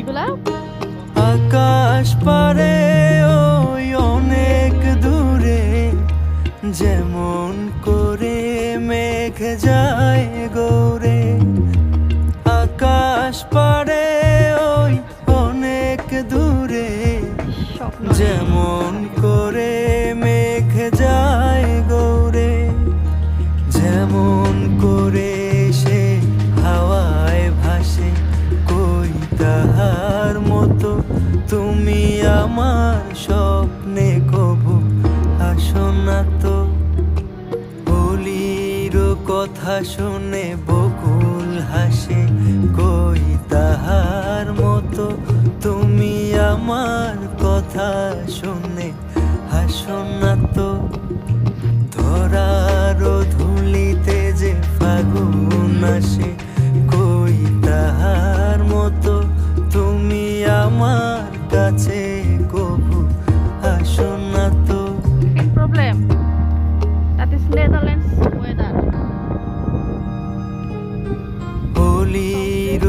এগুলা আকাশ পারে ওই অনেক দূরে যেমন করে মেঘ যায় গৌরে। আকাশ পারে ওই অনেক দূরে যেমন করে মেঘ যায় তুমি আমার স্বপ্নে কবু, আসো না তো। বলির কথা শুনে বকুল হাসে, কই তাহার মতো। তুমি আমার কথা শুনে হাসো না তো। ধরার ধুলিতে যে ফাগুন আসে